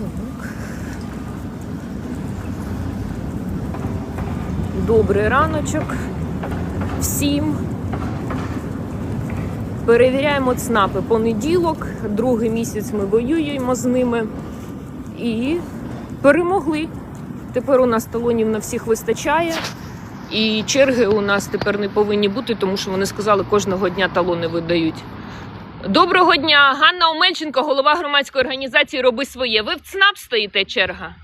Так. Добрий раночок всім. Перевіряємо ЦНАПи понеділок, другий місяць ми воюємо з ними і перемогли. Тепер у нас талонів на всіх вистачає. І черги у нас тепер не повинні бути, тому що вони сказали, кожного дня талони видають. Доброго дня, Ганна Омельченко, голова громадської організації Роби своє. Ви в ЦНАП стоїте черга?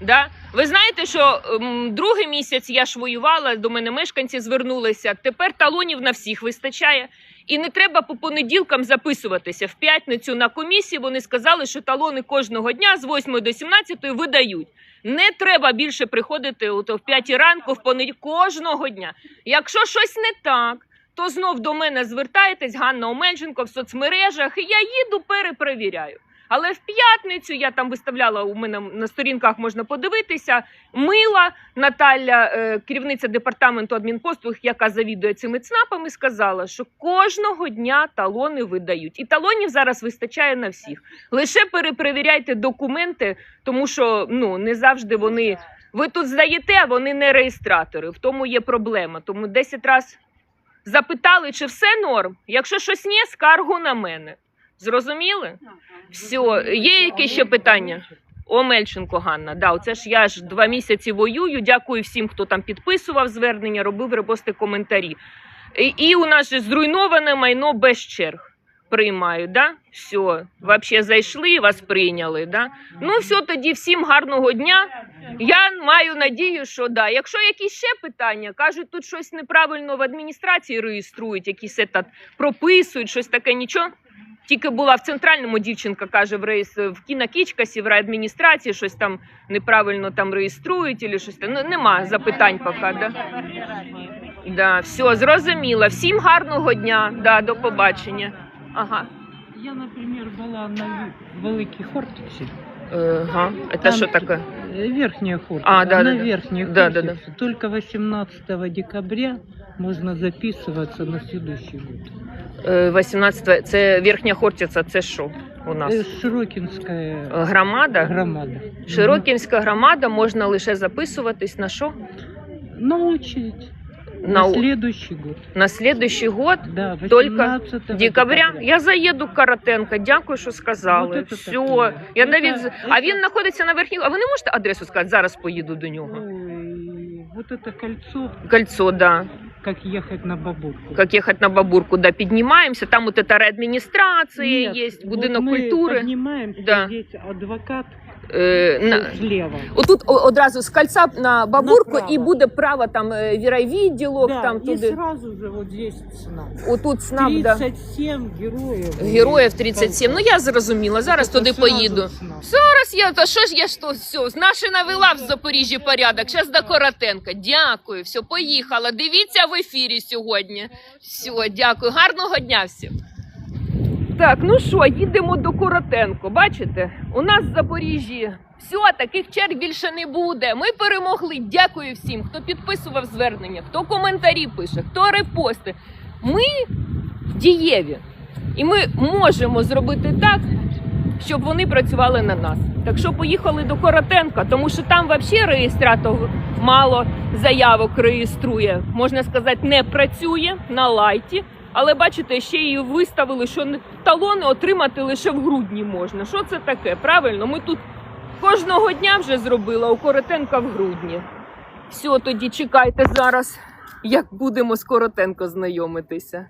Да? Ви знаєте, що ем, другий місяць я ж воювала, до мене мешканці звернулися. Тепер талонів на всіх вистачає. І не треба по понеділкам записуватися. В п'ятницю на комісії вони сказали, що талони кожного дня з 8 до 17 видають. Не треба більше приходити от в 5 ранку в понеділок кожного дня. Якщо щось не так, то знов до мене звертаєтесь Ганна Омельченко в соцмережах, і я їду перепровіряю. Але в п'ятницю я там виставляла у мене на сторінках можна подивитися. Мила Наталя, е, керівниця департаменту адмінпослуг, яка завідує цими ЦНАПами, сказала, що кожного дня талони видають. І талонів зараз вистачає на всіх. Лише перепровіряйте документи, тому що ну не завжди вони. Ви тут здаєте, а вони не реєстратори. В тому є проблема. Тому 10 разів запитали, чи все норм. Якщо щось ні, скаргу на мене. Зрозуміли? Все, є якісь ще питання? Омельченко Ганна, да, оце ж я ж два місяці воюю. Дякую всім, хто там підписував звернення, робив репости коментарі. І, і у нас же зруйноване майно без черг. Приймають, да? Все, взагалі зайшли, вас прийняли. Да? Ну, все, тоді всім гарного дня. Я маю надію, що да. Якщо якісь ще питання, кажуть, тут щось неправильно в адміністрації реєструють, якісь етат прописують, щось таке, нічого. Тільки була в центральному дівчинка каже в реєс... в кінокічкасі, в райадміністрації щось там неправильно там реєструють, або щось там. Ну, нема запитань поки, да? Да, все, зрозуміло. Всім гарного дня, да, до побачення. Ага. Я, например, была на Ве- Великій Хортиці. Ага. Это Там що таке? э, Верхняя Хортица. А, да, на да, да. Верхней Да, да, Хортице. Только 18 декабря можно записываться на следующий год. Е, 18 це верхня Хортиця, це що у нас? Э, Широкинская Е, Громада? громада. Широкінська громада можна лише записуватись на що? Мгм. На очередь. На, На, у- следующий год. на следующий год, Да, Только 18 декабря. Я заїду в Каратенка. Дякую, що сказали. Вот это Все. такое. Я Это- навіть... з- А это- він знаходиться на верхній. А ви не можете адресу сказати? Зараз поїду до нього. Ой, вот это кольцо, Кольцо, да. как ехать на Бабурку. Как ехать на Бабурку, да, піднімаємося. Там от эта реадміністрація Нет, є, вот будинок мы культури. поднимаемся, Да. здесь адвокат Е, на... Отут о- одразу з кольця на Бабурку Направо. і буде право там е, вірайвідділок, Да, там и туди. сразу же вот здесь цена. Отут СНАП, да. 37 героев. Героїв 37. Ну я зрозуміла, зараз туди поїду. Зараз я, то що ж я то все, наші навела в Запоріжжі порядок, зараз до Коротенка. Дякую, все, поїхала. Дивіться в ефірі сьогодні. Все, дякую, гарного дня всім. Так, ну що, їдемо до Коротенко. Бачите, у нас в Запоріжжі все, таких черг більше не буде. Ми перемогли. Дякую всім, хто підписував звернення, хто коментарі пише, хто репости. Ми дієві. І ми можемо зробити так, щоб вони працювали на нас. Так що поїхали до Коротенка, тому що там взагалі реєстратор мало заявок реєструє. Можна сказати, не працює на лайті. Але бачите, ще її виставили, що талони отримати лише в грудні можна. Що це таке? Правильно, ми тут кожного дня вже зробили, у Коротенка в грудні. Все, тоді чекайте зараз, як будемо з Коротенко знайомитися.